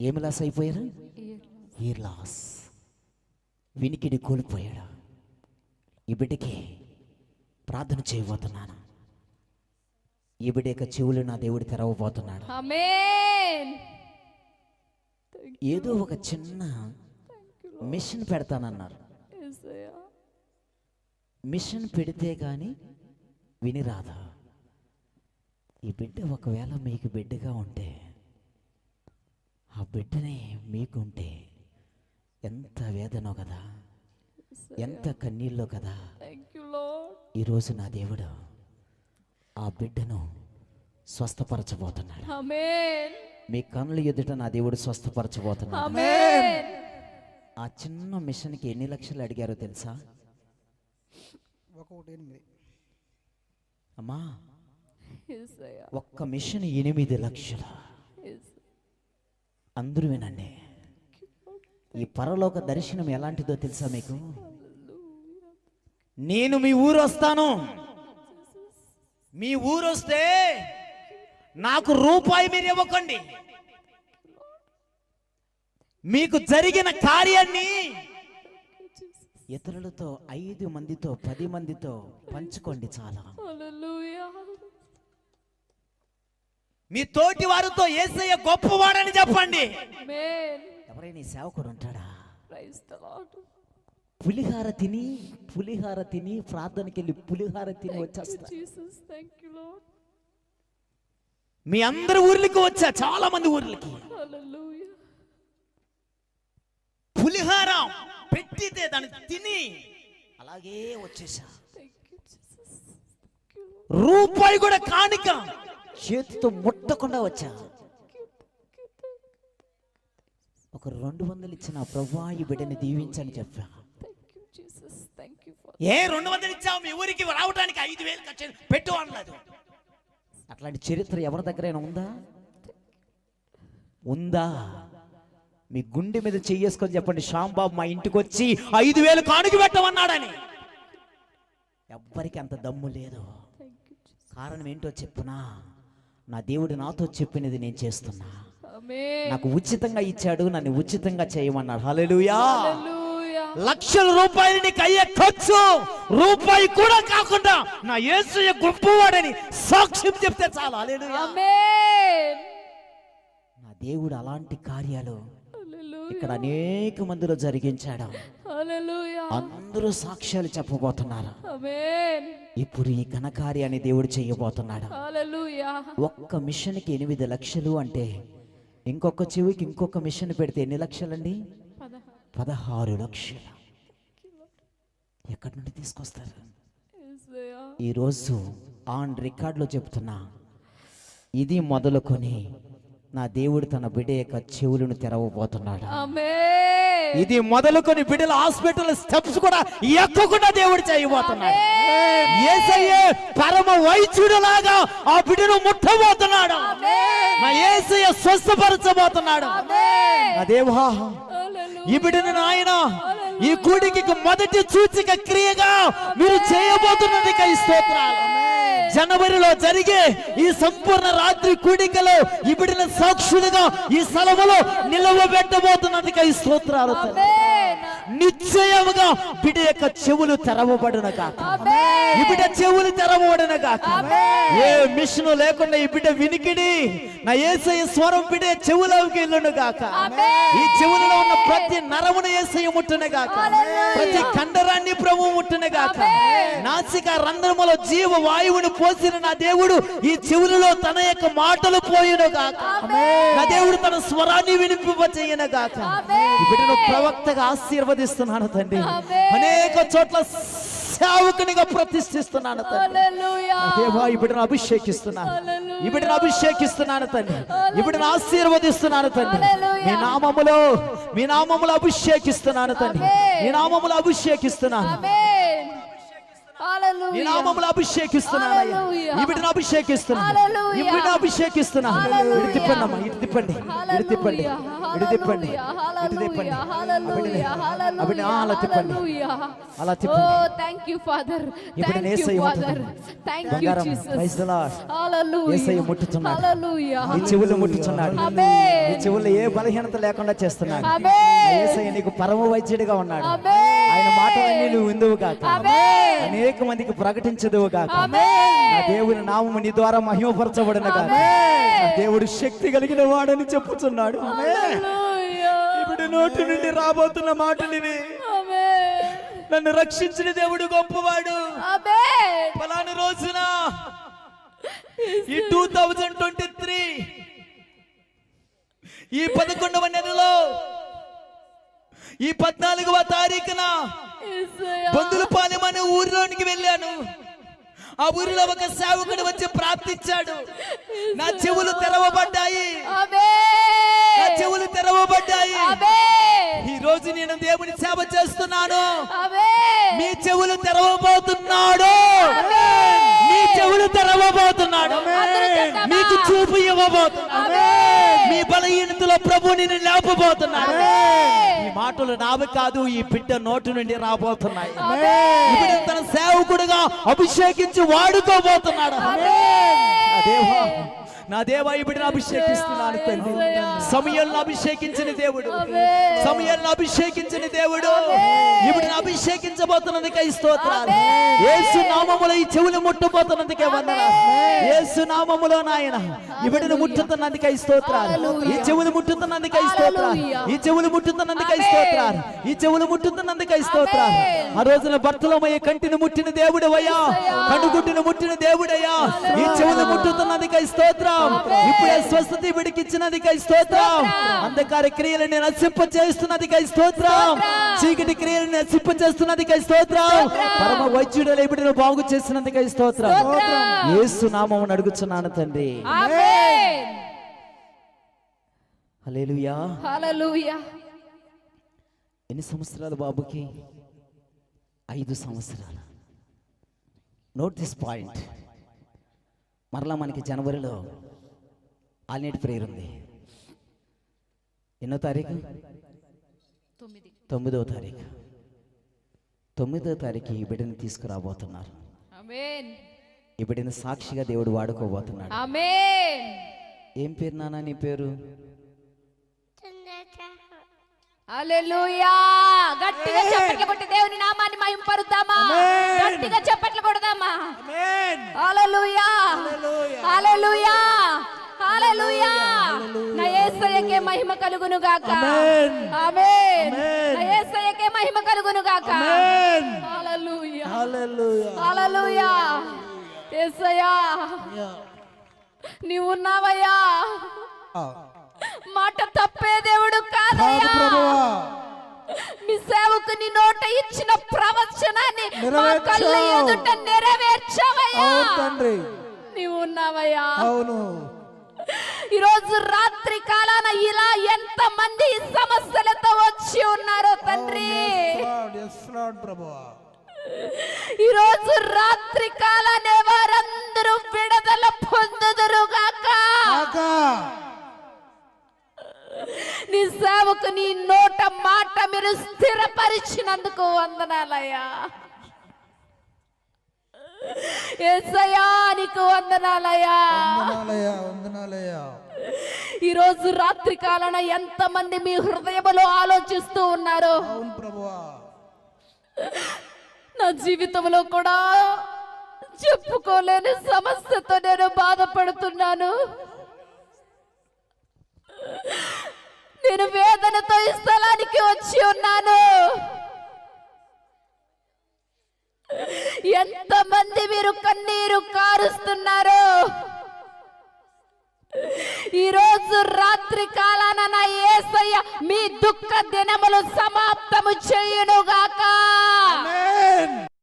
ఏమి లాస్ అయిపోయారు? Year loss వినికిడి కోల్పోయాడు. ఈ బిడ్డకి ప్రార్థన చేయబోతున్నాను. ఈ బిడ్డ యొక్క చెవులు నా దేవుడు తెరవబోతున్నాడు. ఏదో ఒక చిన్న మిషన్ పెడతానన్నారు. మిషన్ పెడితే కానీ వినిరాదా? ఈ బిడ్డ ఒకవేళ మీకు బిడ్డగా ఉంటే ఆ బిడ్డనే మీకుంటే ఎంత వేదనో కదా? ఎంత కన్నీళ్ళో కదా? ఈరోజు నా దేవుడు ఆ బిడ్డను స్వస్థపరచబోతున్నాడు. ఆమేన్ మీ కన్నుల ఎదుట నా దేవుడు స్వస్థపరచబోతున్నాడు. ఆమేన్ ఆ చిన్న మిషన్కి ఎన్ని లక్షలు అడిగారో తెలుసా? అమ్మా యేసయ్యా ఒక్క మిషన్ ఎనిమిది లక్షలు. అందరూ వినండి. ఈ పరలోక దర్శనం ఎలాంటిదో తెలుసా మీకు? నేను మీ ఊరు వస్తాను. మీ ఊరు వస్తే నాకు రూపాయి మీరు ఇవ్వకండి. మీకు జరిగిన కార్యాన్ని ఇతరులతో ఐదు మందితో పది మందితో పంచుకోండి చాలా. మీ తోటి వారితో ఏసయ్య గొప్పవాడని చెప్పండి. ఎవరైనా సేవకుడు ఉంటాడా? పులిహార తిని పులిహార తిని ప్రార్థనకి వెళ్ళి పులిహార తిని వచ్చేస్తా. మీ అందరి ఊర్లకి వచ్చా? చాలా మంది ఊర్లకి పులిహార పెట్టితే దాన్ని తిని అలాగే వచ్చేసా. రూపాయి కూడా కానిక. చేతితో ముట్టకుండా వచ్చా. ఒక రెండు వందలు ఇచ్చిన ప్రభా ఈ బిడ్డని దీవించని చెప్పా. థ్యాంక్ యూ ఏ రెండు వందలు ఇచ్చావు? మీ ఊరికి రావడానికి ఐదు వేలు ఖర్చు పెట్టు అనలేదు అట్లాంటి చరిత్ర ఎవరి దగ్గరైనా ఉందా? ఉందా? మీ గుండె మీద చెయ్యేసుకొని చెప్పండి శ్యాంబాబు మా ఇంటికి వచ్చి ఐదు వేలు కానుకి పెట్టమన్నాడని. ఎవ్వరికి అంత దమ్ము లేదు. కారణం ఏంటో చెప్పునా? నా దేవుడు నాతో చెప్పినది నేను చేస్తున్నా. నాకు ఉచితంగా ఇచ్చాడు నన్ను ఉచితంగా చేయమన్నాడు హల్లెలూయా లక్షల రూపాయలు నీకు అయ్యే ఖర్చు రూపాయి కూడా కాకుండా నా యేసు గొప్పవాడని సాక్ష్యం చెప్తే చాలు. నా దేవుడు అలాంటి కార్యాలు ఇక్కడ అనేక మందిలో జరిగించాడు. అందరూ సాక్ష్యాలు చెప్పబోతున్నారు. ఇప్పుడు ఈ ఘనకార్యాన్ని దేవుడు చేయబోతున్నాడు. ఒక్క మిషన్కి ఎనిమిది లక్షలు అంటే ఇంకొక చెవికి ఇంకొక మిషన్ పెడితే ఎన్ని లక్షలండి? పదహారు. లక్షలు. ఎక్కడి నుండి తీసుకొస్తారు? ఈరోజు ఆన్ రికార్డులో చెప్తున్నా. ఇది మొదలుకొని నా దేవుడు తన బిడ్డ యొక్క చెవులను తెరవబోతున్నాడు. ఇది మొదలుకొని బిడ్డల హాస్పిటల్ స్టెప్స్ కూడా ఎక్కకుండా దేవుడు చేయబోతున్నాడు. ఏసయ్యే పరమ వైద్యుడులాగా ఆ బిడ్డను ముట్టబోతున్నాడు. నా ఏసయ్య స్వస్థపరచబోతున్నాడు. నా దేవా హల్లెలూయా ఈ బిడ్డను నాయన ఈ కూడికి మొదటి సూచిక క్రియగా మీరు చేయబోతున్నది కై స్తోత్రాలు. జనవరిలో జరిగే ఈ సంపూర్ణ రాత్రి కూడికలో ఈ సాక్షులుగా ఈ స్థలములో నిలవబెట్టబోతున్నందుక ఈ స్తోత్రాలు. నిశ్చయముగా బిడ్డ యొక్క చెవులు తెరవబడును కాక ఈ బిడ్డ చెవులు తెరవబడును కాక. ఏ మిషన్ లేకుండా ఈ బిడ్డ వినికిడి నా ఏసయ్య స్వరం బిడ్డ చెవులోకి వెళ్ళును గాక. ఈ చెవులలో ఉన్న ప్రతి నరమును ఏసయ్య ముట్టును గాక. ప్రతి కండరాన్ని ప్రభు ముట్టును గాక. నాసిక రంధ్రములో జీవ వాయువును పోసిన నా దేవుడు ఈ చెవులలో తన యొక్క మాటలు పోయిను గాక. నా దేవుడు తన స్వరాన్ని వినిపింప చేయను గాక. ఈ బిడ్డను ప్రవక్తగా ఆశీర్వదిస్తున్నాను తండ్రి. అనేక చోట్ల సేవకునిగా ప్రతిష్ఠిస్తున్నాను తండ్రి. దేవా బిడ్డను అభిషేకిస్తున్నాను. బిడ్డను అభిషేకిస్తున్నాను తండ్రి. ఈ బిడ్డను ఆశీర్వదిస్తున్నాను తండ్రి. మీ నామములో మీ నామములో అభిషేకిస్తున్నాను తండ్రి. మీ నామములో అభిషేకిస్తున్నాను. నీ నామములు అభిషేకిస్తున్నానయ్యా బిడ్డను అభిషేకిస్తున్నాను. బిడ్డను అభిషేకిస్తున్నాను. ఇటు తిప్పండి అమ్మా ఇటు తిప్పండి ఇటు తిప్పండి ఇటు తిప్పండి. ఇటు తిప్పండి. అలా తిప్పండి. Hallelujah. అలా తిప్పండి. Oh, thank you, Father. ఇప్పుడు Thank నేను you, యేసయ్య ముట్టుతున్నాడు. నీ చెవులు ముట్టుచున్నాడు. Amen. నీ చెవుల్లో ఏ బలహీనత లేకుండా చేస్తున్నాడు. Amen. ఆ యేసయ్య నీకు పరమ వైద్యుడిగా ఉన్నాడు. Amen. ఆయన మాటలన్నీ నువ్వు విందువు కాక. అనేక మందికి ప్రకటించదువు కాక. నా దేవుని నామము నీ ద్వారా మహిమపరచబడిన కాక దేవుడు శక్తి కలిగిన వాడని చెప్పుచున్నాడు. ఇప్పుడు నోటి నుండి రాబోతున్న మాటలివి. నన్ను రక్షించిన దేవుడు గొప్పవాడు. ఫలాని రోజున ఈ టూ థౌజండ్ ట్వంటీ త్రీ ఈ పదకొండవ నెలలో ఈ పద్నాలుగవ తారీఖున. బొందులపాలెం అనే ఊరిలోనికి వెళ్ళాను ఆ ఊరిలో ఒక సేవకుడు వచ్చి ప్రార్థించాడు నా చెవులు తెరవబడ్డాయి నా. చెవులు తెరవబడ్డాయి. ఈ రోజు నేను దేవుని సేవ చేస్తున్నాను. మీ చెవులు తెరవబోతున్నాడు మీ చెవులు తెరవబోతున్నాడు? మీకు చూపు ఇవ్వబోతున్నాడు బలహీనతలో ప్రభు నిన్ను లేపబోతున్నాడు. ఈ మాటలు నావి కాదు ఈ బిడ్డ నోటు నుండి రాబోతున్నాయి. తన సేవకుడుగా అభిషేకించి వాడుకోబోతున్నాడు. నా దేవా నా దేవా ఇప్పుడు అభిషేకిస్తున్నాను తండ్రి సమయంలో అభిషేకించిన దేవుడు. సమయంలో అభిషేకించిన దేవుడు ఇప్పుడు అభిషేకించబోతున్నందుకే ఈ స్తోత్రాలు. యేసు నామములో ఈ చెవులు ముట్టబోతున్నందుకే వందనాలు Amen. యేసు నామములో నాయన ఇవిడిని ముట్టుతున్నందుకే ఈ స్తోత్రాలు. ఈ చెవులు ముట్టుతున్నందుకే ఈ స్తోత్రాలు. ఈ చెవులు ముట్టుతున్నందుకే ఈ. స్తోత్రాలు ఈ చెవులు ముట్టుతున్నందుకే ఈ స్తోత్రాలు. ఆ రోజున భర్తలమయ్య కంటిని ముట్టిన దేవుడవయ్యా Yes, కనుగుడ్డిని ముట్టిన దేవుడయ్యా ఈ. చెవులు ముట్టుతున్నందుకే ఈ స్తోత్రం. ఇప్పుడే స్వస్థత విడికిచ్చినదికై స్తోత్రం స్తోత్రం. అంధకార క్రియలను నశింప చేస్తున్నదికై స్తోత్రం స్తోత్రం. చీకటి క్రియలను నశింప చేస్తున్నదికై స్తోత్రం స్తోత్రం. పరమ వైద్యుడు ఇప్పుడు బాగు చేసినందుకై స్తోత్రం స్తోత్రం. యేసు నామం అడుగుచున్నాను తండ్రి. హల్లెలూయా Hallelujah. ఎన్ని సంవత్సరాలు బాబుకి ఐదు సంవత్సరాలు నోట్ దిస్ పాయింట్ మరలా మనకి జనవరిలో ఆల్నేటి ప్రేయర్ ఉంది. ఎన్నో తారీఖు? తొమ్మిదవ తారీఖు. తొమ్మిదవ తారీఖు ఈ బిడ్డని తీసుకురాబోతున్నారు. ఈ బిడ్డని సాక్షిగా దేవుడు వాడుకోబోతున్నాడు. ఏం పేరు నాన్న నీ పేరు? హల్లెలూయా. గట్టిగా చప్పట్లు కొట్టి దేవుని నామాన్ని మహిమ పరుద్దామా గట్టిగా చప్పట్లు కొడదామా? హల్లెలూయా. హల్లెలూయా. హల్లెలూయా. నా యేసయ్యకే మహిమ కలుగును గాక. ఆమేన్. నా యేసయ్యకే మహిమ కలుగును గాక. హల్లెలూయా. హల్లెలూయా. యేసయ్యా నీవు ఉన్నావయ్యా మాట తప్పే దేవుడు కాదయ్యా. మీ సేవకుని నోట ఇచ్చిన ప్రవచనాన్ని మా. కళ్ళ ఎదుట నెరవేర్చావయ్యా. తండ్రి. నీవు ఉన్నావయ్యా అవును. ఈరోజు రాత్రి కాలాన ఇలా ఎంత మంది సమస్యలతో వచ్చి ఉన్నారో తండ్రి. ఈరోజు రాత్రి కాలానే వారందరూ విడుదల పొందుదురుగాక కాకా. నీ సేవకు నీ నోట మాట మీరు స్థిరపరిచినందుకు వందనాలయ్యా. ఏసయ్యా నీకు వందనాలయ్యా. వందనాలయ్యా వందనాలయ్యా. ఈరోజు రాత్రి కాలన ఎంత మంది మీ హృదయములో ఆలోచిస్తూ ఉన్నారు. అవును ప్రభువా. నా జీవితంలో కూడా చెప్పుకోలేని సమస్యతో నేను బాధపడుతున్నాను. నేను వేదనతో ఈ స్థలానికి వచ్చి ఉన్నాను. ఎంతమంది మీరు కన్నీరు కారుస్తున్నారు? ఈ రోజు రాత్రి కాలాన నా మీ దుఃఖ దినములు సమాప్తము చేయునుగాక. ఆమేన్.